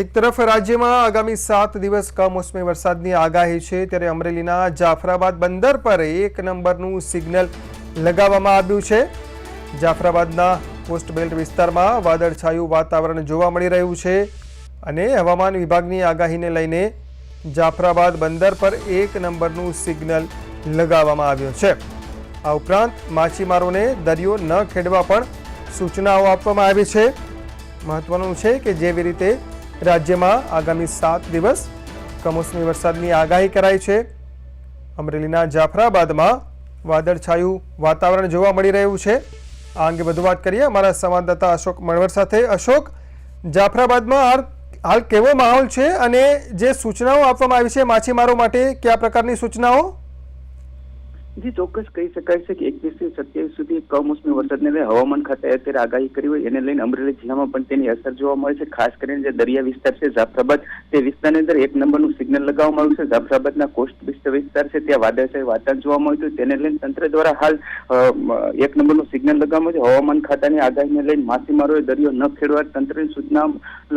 એક તરફ રાજ્યમાં આગામી સાત દિવસ કમોસમી વરસાદની આગાહી છે, ત્યારે અમરેલીના જાફરાબાદ બંદર પર એક નંબરનું સિગ્નલ લગાવવામાં આવ્યું છે. જાફરાબાદના પોસ્ટ બેલ્ટ વિસ્તારમાં વાદળછાયું વાતાવરણ જોવા મળી રહ્યું છે અને હવામાન વિભાગની આગાહીને લઈને જાફરાબાદ બંદર પર એક નંબરનું સિગ્નલ લગાવવામાં આવ્યું છે. આ ઉપરાંત માછીમારોને દરિયો ન ખેડવા પણ સૂચનાઓ આપવામાં આવી છે. મહત્વનું છે કે જેવી રીતે રાજ્યમાં આગામી સાત દિવસ કમોસમી વરસાદની આગાહી કરાઈ છે. અમરેલીના જાફરાબાદમાં વાદળછાયું વાતાવરણ જોવા મળી રહ્યું છે. આ અંગે વધુ વાત કરીએ અમારા સંવાદદાતા અશોક મણવર સાથે. અશોક, જાફરાબાદમાં હાલ હાલ કેવો માહોલ છે અને જે સૂચનાઓ આપવામાં આવી છે, માછીમારો માટે કયા પ્રકારની સૂચનાઓ? જી, ચોક્કસ કહી શકાય છે કે એકવીસથી સત્યાવીસ સુધી કમોસમી વરસાદને લઈને હવામાન ખાતાએ અત્યારે આગાહી કરી હોય એને લઈને અમરેલી જિલ્લામાં પણ તેની અસર જોવા મળે છે. ખાસ કરીને જે દરિયા વિસ્તાર છે, જાફરાબાદ, તે વિસ્તારની અંદર એક નંબરનું સિગ્નલ લગાવવામાં આવ્યું છે. જાફરાબાદના કોસ્ટ વિસ્તાર છે, ત્યાં વાદળછાયું વાતાવરણ જોવા મળ્યું હતું. તેને લઈને તંત્ર દ્વારા હાલ એક નંબરનું સિગ્નલ લગાવવામાં આવ્યું છે. હવામાન ખાતાની આગાહીને લઈને માછીમારોએ દરિયો ન ખેડવા તંત્રની સૂચના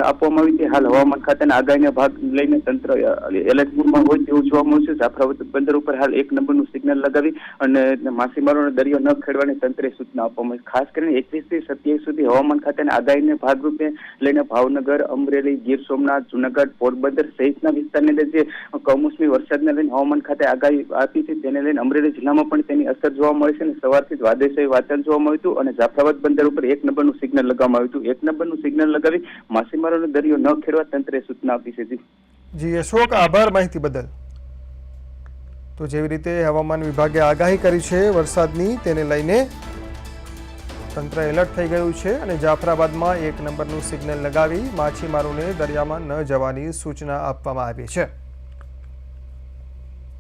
આપવામાં આવી છે હાલ હવામાન ખાતાના આગાહીના ભાગ લઈને તંત્ર એલર્ટ મોડમાં હોય તેવું જોવા મળ્યું છે. જાફરાબાદ બંદર ઉપર હાલ એક નંબરનું સિગ્નલ લગાવી અને માછીમારોને દરિયો ન ખેડવાની તંત્રે સૂચના આપવામાં ખાસ કરીને એકવીસથી સત્યાવીસ સુધી હવામાન ખાતાની આગાહીને ભાગરૂપે લઈને ભાવનગર, અમરેલી, ગીર સોમનાથ, જુનાગઢ, પોરબંદર સહિતના વિસ્તારની અંદર જે કમોસમી વરસાદને લઈને હવામાન ખાતે આગાહી આપી છે, તેને લઈને અમરેલી જિલ્લામાં પણ તેની અસર જોવા મળે છે અને સવારથી જ વાદળશાહી વાતાવરણ જોવા મળ્યું હતું અને જાફરાબાદ બંદર ઉપર એક નંબરનું સિગ્નલ લગાવવામાં આવ્યું હતું. એક નંબરનું સિગ્નલ લગાવી માછીમારોને દરિયો ન ખેડવા તંત્રે સૂચના આપી છે. જી, અશોક, આભાર માહિતી બદલ. તો જેવી રીતે હવામાન વિભાગે આગાહી કરી છે, વરસાદની તેને લઈને તંત્ર એલર્ટ થઈ ગયું છે અને જાફરાબાદમાં એક નંબરનું સિગ્નલ લગાવી માછીમારોને દરિયામાં ન જવાની સૂચના આપવામાં આવી છે.